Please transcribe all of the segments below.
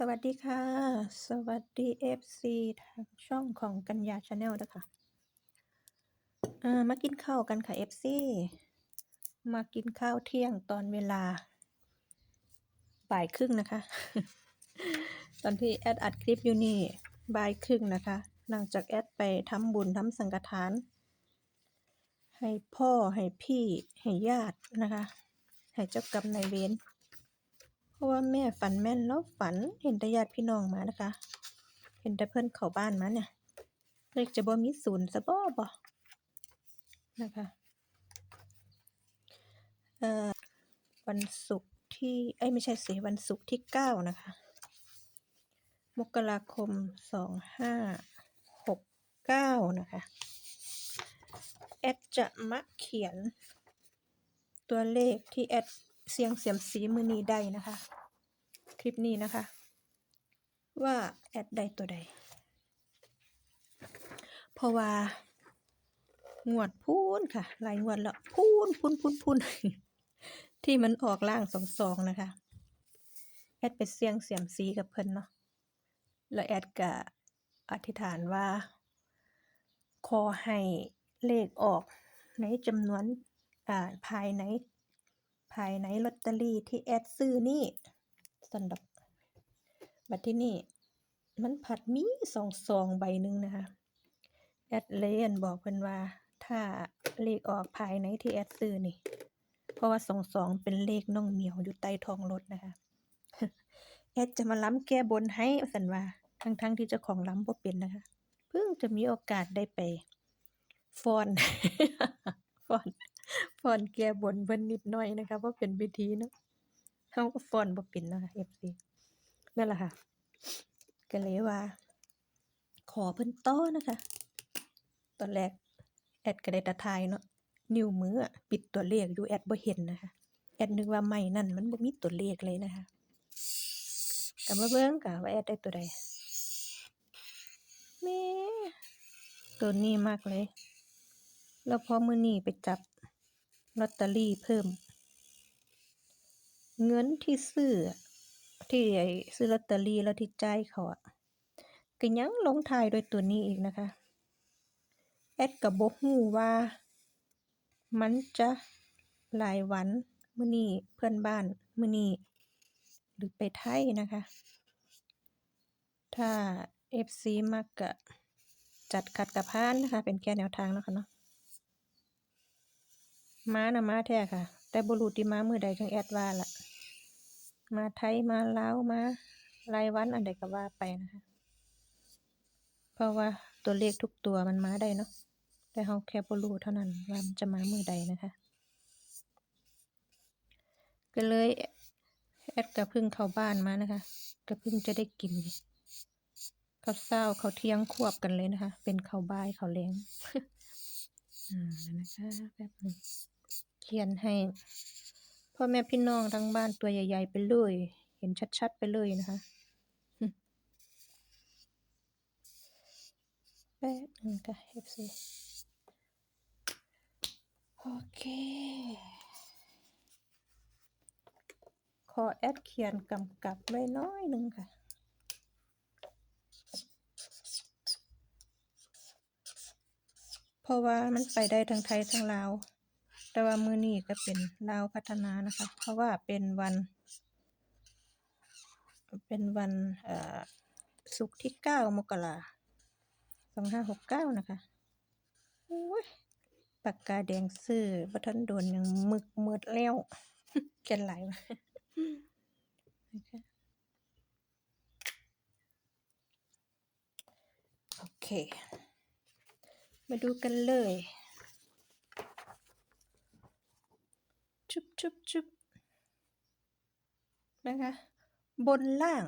สวัสดีค่ะ สวัสดี FC ทางช่องของกัญญาชาแนลนะคะอ่ามากินข้าวกันค่ะ FC มากินข้าวเที่ยงตอนเวลา บ่ายครึ่งนะคะ ตอนที่แอดอัดคลิปอยู่นี่บ่ายครึ่งนะคะ หลังจากแอดไปทำบุญทำสังฆทาน ให้พ่อให้พี่ให้ญาตินะคะ ให้เจ้ากรรมนายเวร เพราะว่าแม่ฝันแม่นแล้วฝันเห็นแต่ญาติพี่น้องมานะคะ เห็นแต่เพื่อนเข้าบ้านมาเนี่ยเลขจะบ่มีศูนย์ซะบ่บ่นะคะ เอ่อวันศุกร์ที่เอ้ยไม่ใช่สิวันศุกร์ที่เก้านะคะ มกราคมสองห้าหกเก้านะคะแอดจะมาเขียนตัวเลขที่แอด เสียงเสียมสีมือนี้ได้นะคะ คลิปนี้นะคะ ว่าแอดได้ตัวใด เพราะว่างวดพูนค่ะ หลายงวดแล้วพูนพูนพูนพูนที่มันออกล่างสองสองนะคะ แอดไปเสียงเสียมสีกับเพิ่นเนาะแล้วแอดก็อธิษฐานว่า ขอให้เลขออกในจำนวนอ่าภายใน ภายในลอตเตอรี่ที่แอดซื้อนี่สันดอกบัดที่นี่มันผัดมีสองซองใบหนึ่งนะคะแอดเลนบอกเพิ่นว่า ถ้าเลขออกภายในที่แอดซื้อนี่ เพราะว่าสองสองเป็นเลขน้องเหมียวอยู่ใต้ท้องรถนะคะแอดจะมาล้ำแก้บนให้สันว่าทั้งๆทที่เจ้าของล้ำบ่เป็นนะคะ เพิ่งจะมีโอกาสได้ไปฟอนฟอน ฟอนแก้บนเพิ่นนิดหน่อยนะคะเพราะเป็นพิธีเนาะเฮาก็ฟอนบ่เป็นนะคะ FC นั่นแหละค่ะก็เลยว่า ขอเพิ่นต่อนะคะ ตอนแรกแอดก็ได้ตะทายเนาะนิ้วมืออะปิดตัวเลขอยู่แอดบ่เห็นนะคะ แอดนึกว่าไม้นั่นมันบ่มีตัวเลขเลยนะคะก็มาเบิ่งกะว่าแอดได้ตัวใดแม่ตัวนี้มากเลย แล้วพอมือนี้ไปจับ ลอตเตอรี่เพิ่ม เงินที่ซื้อ ที่ไอซื้อลอตเตอรี่แล้วที่จ่ายเขาอะก็ยังลงท้ายด้วยตัวนี้อีกนะคะ แอดก็บ่ฮู้ว่า มันจะรายวันมื้อนี้เพื่อนบ้านมื้อนี้หรือไปไทยนะคะ ถ้า FC มักก็จัดขัดกะพานนะคะ เป็นแค่แนวทางนะค่ะเนาะ มานะมาแท้ค่ะ แต่บ่รู้ที่มามือใดจังแอดว่าละมาไทยมาลาวมารายวันอันใดก็ว่าไปนะคะ เพราะว่าตัวเลขทุกตัวมันมาได้เนาะแต่เราแค่บ่รู้เท่านั้นว่ามันจะมามือใดนะคะก็เลยแอดก็เพิ่งเข้าบ้านมานะคะก็เพิ่งจะได้กินข้าวเช้าเขาเที่ยงควบกันเลยนะคะ เป็นข้าวบ่ายข้าวแลงอ่านะคะแป๊บหนึง เขียนให้พ่อแม่พี่น้องทั้งบ้านตัวใหญ่ ๆ ไปเลย เห็นชัด ๆ ไปเลยนะคะแป๊บนึงค่ะ FC โอเค ขอแอดเขียนกำกับไว้น้อยหนึ่งค่ะเพราะว่ามันไปได้ทั้งไทยทั้งลาว แต่ว่ามื้อนี้ก็เป็นลาวพัฒนานะคะ เพราะว่าเป็นวัน เป็นวันศุกร์ที่9มกราคม2569นะคะโอ้ยปากกาแดงซื้อบ่ทันโดนยังมึกหมดแล้วเขียนหลายว่ะนะคะโอเค มาดูกันเลย ชุบชุบชุบนะคะ บนล่าง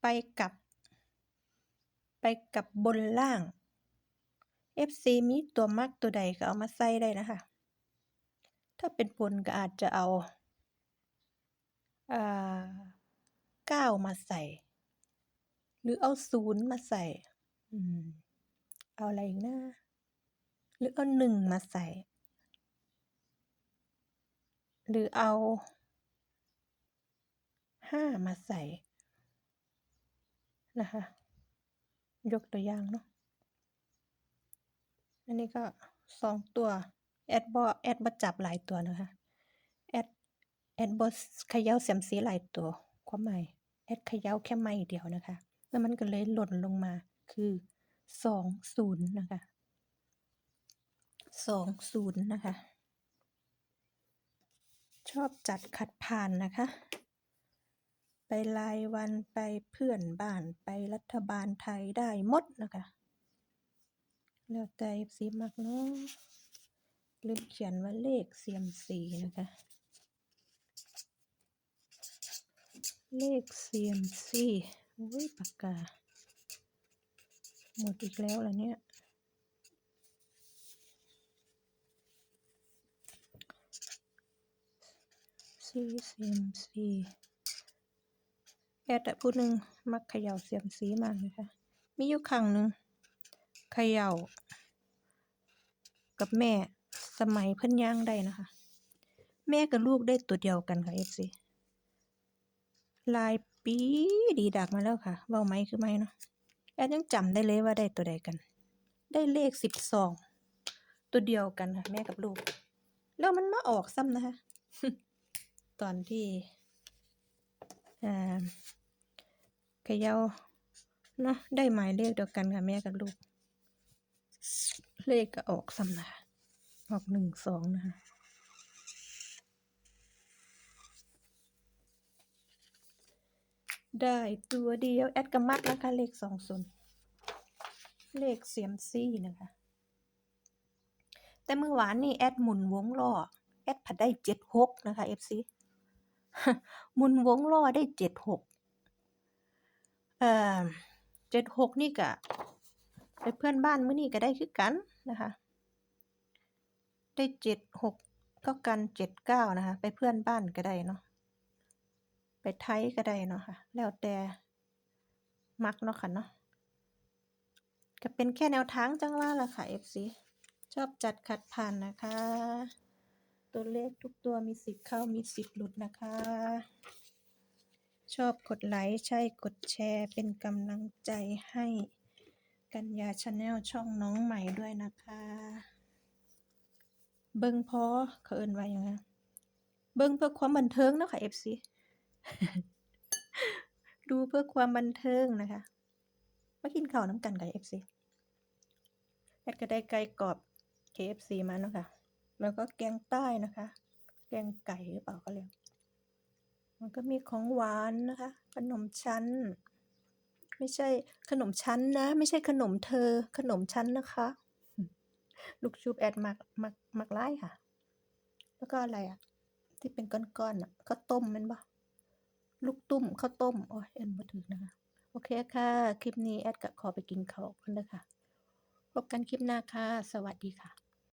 ไปกับ ไปกับบนล่าง FC มีตัวมักตัวใดก็เอามาใส่ได้นะคะ ถ้าเป็นบนก็อาจจะเอาอ่ามาใส่ หรือเอา0มาใส่อืมเอาอะไรอีกนะหรือเอา1มาใส่ หรือเอา5มาใส่ นะคะ ยกตัวอย่างเนาะอันนี้ก็สองตัว แอดบ่แอดบ่จับหลายตัวนะคะ แอดแอดบ่เขย่าเซียมซีหลายตัว ความหมายแอดเขย่าแค่ไม้เดียวนะคะ แล้วมันก็เลยหล่นลงมาคือ20นะคะ20นะคะ ชอบจัดขัดผ่านนะคะ ไปรายวันไปเพื่อนบ้านไปรัฐบาลไทยได้หมดนะคะ แล้วแต่ FC มักเนาะลืมเขียนว่าเลขเซียมซีนะคะเลขเซียมซีโอ้ยปากกา หมดอีกแล้วเหรอเนี่ย ซีเซียมซีแอดอะผู้หนึ่งมักเขย่าเซียมซีมากเลยค่ะ มีอยู่ครั้งหนึ่งเขย่า กับแม่สมัยเพิ่นย่างได้นะคะ แม่กับลูกได้ตัวเดียวกันค่ะ FC หลายปีดีดักมาแล้วค่ะเว้าไหมคือไหมเนาะแอดยังจำได้เลยว่าได้ตัวใดกัน ได้เลข12ตัวเดียวกันค่ะ แม่กับลูก แล้วมันมาออกซ้ำนะคะ ตอนที่เขย่าเนาะได้หมายเลขเดียวกันค่ะแม่กับลูก เลขก็ออกซ้ำนะออก12นะคะได้ตัวเดียว แอดก็มักนะคะ เลข20เลขเซียมซี่นะคะ แต่เมื่อวานนี่แอดหมุนวงล้อแอดผัดได้76นะคะ FC มุนวงล้อได้76เอ่อ76นี่ก็ไปเพื่อนบ้านมื้อนี้ก็ได้คือกันนะคะ ได้76เท่ากัน79นะคะ ไปเพื่อนบ้านก็ได้เนาะไปไทยก็ได้เนาะค่ะ แล้วแต่มักเนาะค่ะเนาะก็เป็นแค่แนวทางจังว่าละค่ะ FC ชอบจัดขัดผ่านนะคะ ตัวเลขทุกตัวมีสิทธิ์เข้ามีสิทธิ์หลุดนะคะ ชอบกดไลค์ใช่กดแชร์ เป็นกำลังใจให้กัญญาชาแนลช่องน้องใหม่ด้วยนะคะ เบิ่งพอเขาเอิ้นว่าหยังนะเบิ่งเพื่อความบันเทิงเนาะค่ะ FC ดูเพื่อความบันเทิงนะคะมากินข้าวน้ำกันกับ FC แอดก็ได้ไก่กรอบ KFC มาเนาะค่ะ แล้วก็แกงใต้นะคะ แกงไก่หรือเปล่าเขาเรียกมันก็มีของหวานนะคะ ขนมชั้น ไม่ใช่ขนมชั้นนะ ไม่ใช่ขนมเธอ ขนมชั้นนะคะ ลูกชุบแอดมักมักมักหลายค่ะ แล้วก็อะไรอะที่เป็นก้อนๆน่ะข้าวต้มม่นบ่ลูกตุ้มข้าวต้มโอ๊ยเอิ้นบ่ถูกนะคะ โอเคค่ะ คลิปนี้แอดก็ขอไปกินข้าวก่อนเด้อค่ะพบกันคลิปหน้าค่ะ สวัสดีค่ะ